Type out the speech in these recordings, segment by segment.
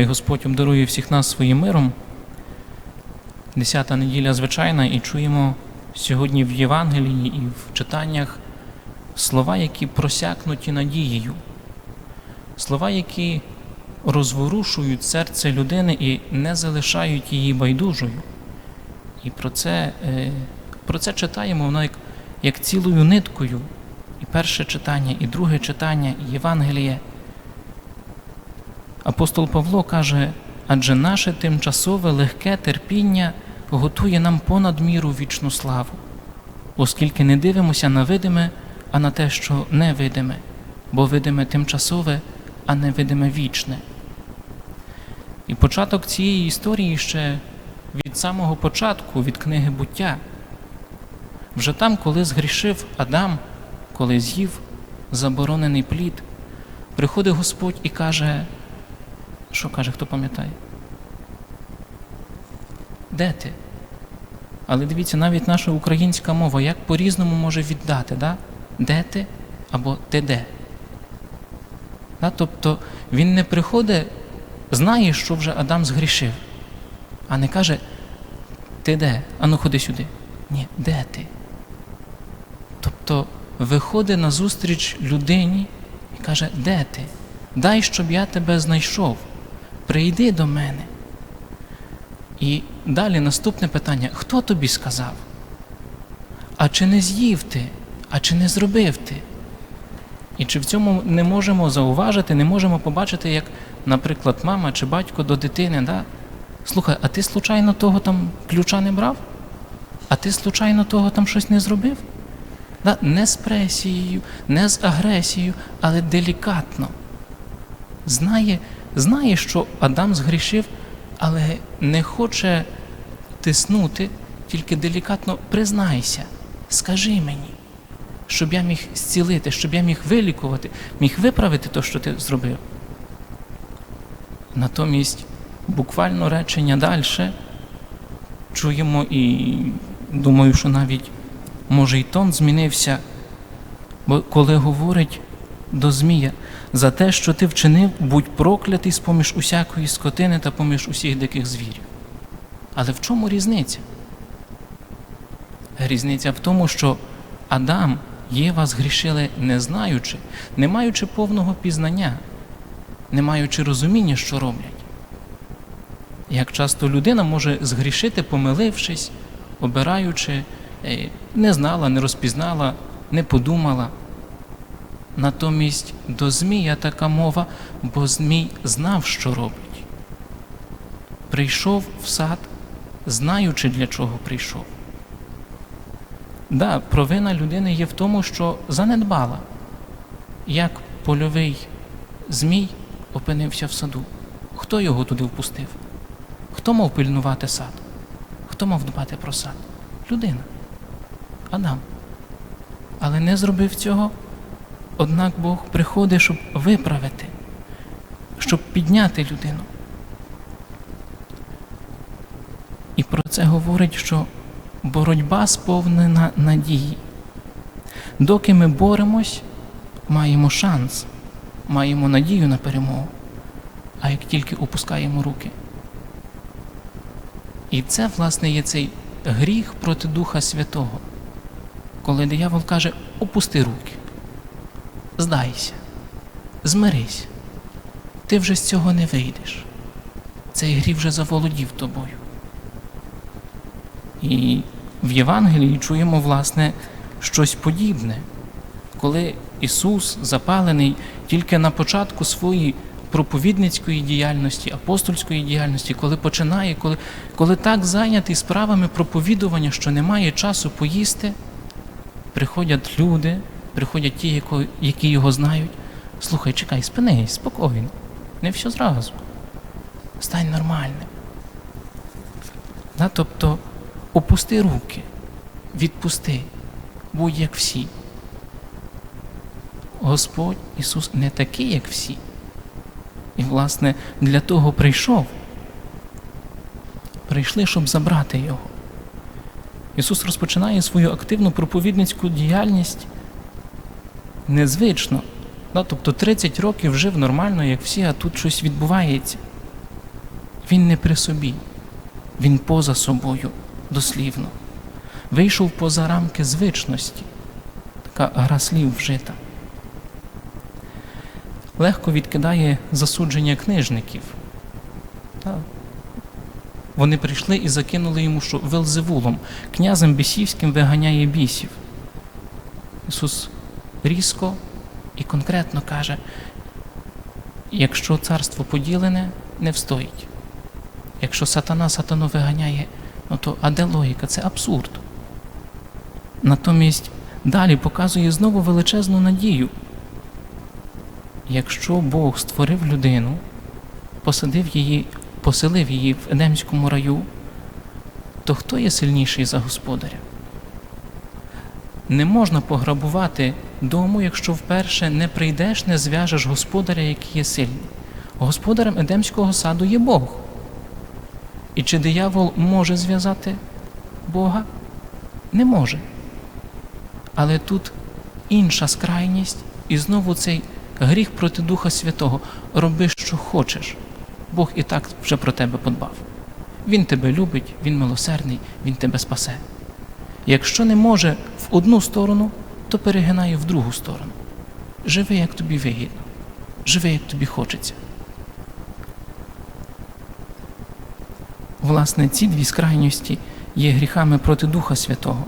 Хай Господь обдарує всіх нас своїм миром. Десята неділя звичайна, і чуємо сьогодні в Євангелії і в читаннях слова, які просякнуті надією, слова, які розворушують серце людини і не залишають її байдужою. І про це, е, про це читаємо воно як, як цілою ниткою. І перше читання, і друге читання, і Євангеліє. Апостол Павло каже, адже наше тимчасове легке терпіння готує нам понад міру вічну славу, оскільки не дивимося на видиме, а на те, що невидиме, бо видиме тимчасове, а невидиме вічне. І початок цієї історії ще від самого початку, від книги буття. Вже там, коли згрішив Адам, коли з'їв заборонений плід, приходить Господь і каже, що каже, хто пам'ятає? Де ти? Але дивіться, навіть наша українська мова як по-різному може віддати, да? де ти або ти де. Да? Тобто він не приходить, знає, що вже Адам згрішив, а не каже, ти де? Ану ходи сюди. Ні, де ти? Тобто виходить назустріч людині і каже, де ти? Дай, щоб я тебе знайшов. Прийди до мене. І далі наступне питання: хто тобі сказав? А чи не з'їв ти? А чи не зробив ти? І чи в цьому не можемо зауважити, не можемо побачити, як, наприклад, мама чи батько до дитини, да? слухай, а ти случайно того там ключа не брав? А ти случайно того там щось не зробив? Да? Не з пресією, не з агресією, але делікатно. Знає, знає, що Адам згрішив, але не хоче тиснути, тільки делікатно признайся, скажи мені, щоб я міг зцілити, щоб я міг вилікувати, міг виправити те, що ти зробив. Натомість буквально речення далі чуємо і думаю, що навіть може і тон змінився, бо коли говорить до Змія, за те, що ти вчинив, будь проклятий з-поміж усякої скотини та поміж усіх диких звірів. Але в чому різниця? Різниця в тому, що Адам, Єва згрішили не знаючи, не маючи повного пізнання, не маючи розуміння, що роблять. Як часто людина може згрішити, помилившись, обираючи, е, не знала, не розпізнала, не подумала. Натомість до Змія така мова, бо Змій знав, що робить. Прийшов в сад, знаючи, для чого прийшов. Да, провина людини є в тому, що занедбала, як польовий Змій опинився в саду. Хто його туди впустив? Хто мав пильнувати сад? Хто мав дбати про сад? Людина. Адам. Але не зробив цього. Однак Бог приходить, щоб виправити, щоб підняти людину. І про це говорить, що боротьба сповнена надії. Доки ми боремось, маємо шанс, маємо надію на перемогу, а як тільки опускаємо руки. І це, власне, є цей гріх проти Духа Святого, коли диявол каже, опусти руки здайся, змирись, ти вже з цього не вийдеш. Цей гріх вже заволодів тобою. І в Євангелії чуємо, власне, щось подібне, коли Ісус, запалений тільки на початку своєї проповідницької діяльності, апостольської діяльності, коли починає, коли, коли так зайнятий справами проповідування, що немає часу поїсти, приходять люди приходять ті, які його знають. Слухай, чекай, спинись, спокійно. Не все зразу. Стань нормальним. Да? Тобто опусти руки, відпусти, будь як всі. Господь Ісус не такий, як всі. І, власне, для того прийшов. Прийшли, щоб забрати Його. Ісус розпочинає свою активну проповідницьку діяльність незвично. Да? Тобто 30 років жив нормально, як всі, а тут щось відбувається. Він не при собі, він поза собою, дослівно. Вийшов поза рамки звичності, така гра слів вжита. Легко відкидає засудження книжників. Та, вони прийшли і закинули йому, що Велзевулом, князем бісівським виганяє бісів. Ісус різко і конкретно каже: якщо царство поділене, не встоїть. Якщо сатана сатану виганяє, ну то а де логіка? Це абсурд. Натомість далі показує знову величезну надію. Якщо Бог створив людину, посадив її, поселив її в Едемському раю, то хто є сильніший за господаря? Не можна пограбувати дому, якщо вперше не прийдеш, не зв'яжеш господаря, який є сильний. Господарем Едемського саду є Бог. І чи диявол може зв'язати Бога? Не може. Але тут інша скрайність, і знову цей гріх проти Духа Святого. Роби, що хочеш. Бог і так вже про тебе подбав. Він тебе любить, Він милосердний, Він тебе спасе. Якщо не може в одну сторону, то перегинає в другу сторону. Живи, як тобі вигідно, живи, як тобі хочеться. Власне, ці дві скрайності є гріхами проти Духа Святого.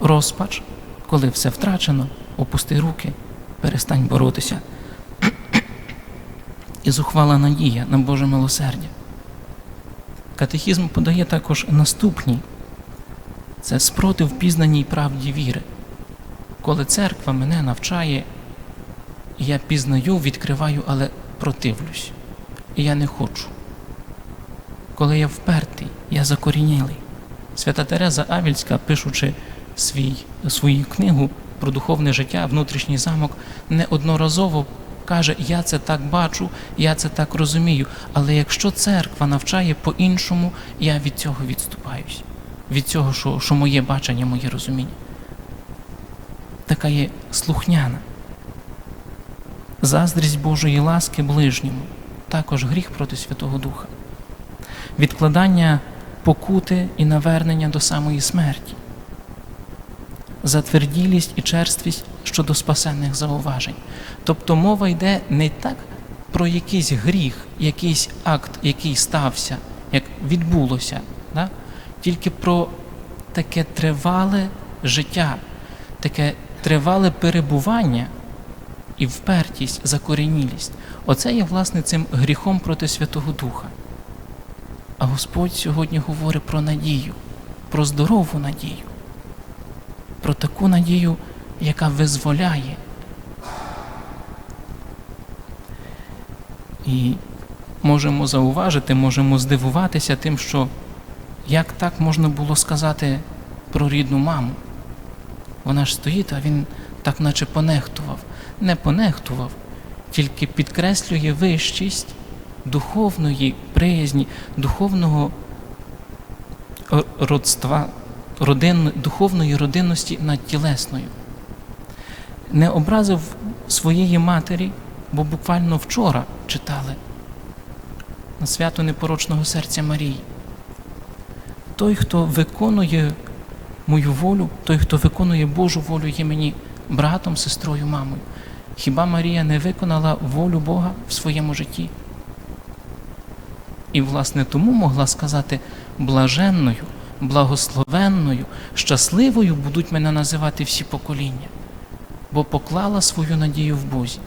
Розпач, коли все втрачено, опусти руки, перестань боротися. І зухвала надія на Боже милосердя. Катехізм подає також наступні це спротив пізнаній правді віри. Коли церква мене навчає, я пізнаю, відкриваю, але противлюсь. І я не хочу. Коли я впертий, я закорінілий. Свята Тереза Авільська, пишучи свій, свою книгу про духовне життя, внутрішній замок, неодноразово каже: Я це так бачу, я це так розумію. Але якщо церква навчає по-іншому, я від цього відступаюсь, від цього, що, що моє бачення, моє розуміння. Така є слухняна. Заздрість Божої ласки ближньому, також гріх проти Святого Духа, відкладання покути і навернення до самої смерті, затверділість і черствість щодо спасенних зауважень. Тобто мова йде не так про якийсь гріх, якийсь акт, який стався, як відбулося, да? тільки про таке тривале життя, таке тривале перебування і впертість, закорінілість. Оце є, власне, цим гріхом проти Святого Духа. А Господь сьогодні говорить про надію, про здорову надію, про таку надію, яка визволяє. І можемо зауважити, можемо здивуватися тим, що як так можна було сказати про рідну маму. Вона ж стоїть, а він так наче понехтував. Не понехтував, тільки підкреслює вищість духовної приязні, духовного родства, родин, духовної родинності над тілесною. Не образив своєї матері, бо буквально вчора читали на свято непорочного серця Марії. Той, хто виконує мою волю, той, хто виконує Божу волю, є мені братом, сестрою, мамою. Хіба Марія не виконала волю Бога в своєму житті? І, власне, тому могла сказати блаженною, благословенною, щасливою будуть мене називати всі покоління, бо поклала свою надію в Бозі,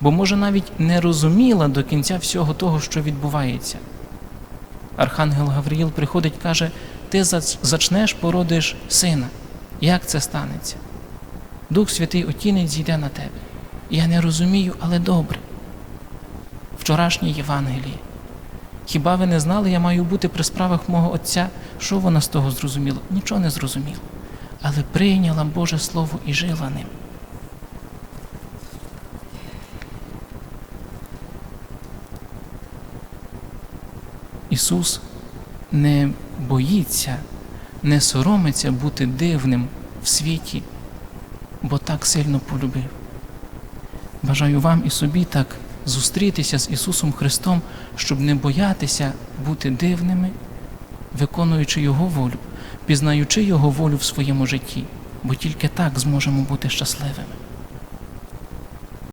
бо, може, навіть не розуміла до кінця всього того, що відбувається. Архангел Гавріїл приходить каже: Ти зачнеш, породиш сина. Як це станеться? Дух Святий Отінець зійде на тебе. Я не розумію, але добре. Вчорашнє Євангеліє. Хіба ви не знали, я маю бути при справах мого Отця? Що вона з того зрозуміла? Нічого не зрозуміла. Але прийняла Боже Слово і жила ним. Ісус не боїться, не соромиться бути дивним в світі, бо так сильно полюбив. Бажаю вам і собі так зустрітися з Ісусом Христом, щоб не боятися бути дивними, виконуючи Його волю, пізнаючи Його волю в своєму житті, бо тільки так зможемо бути щасливими.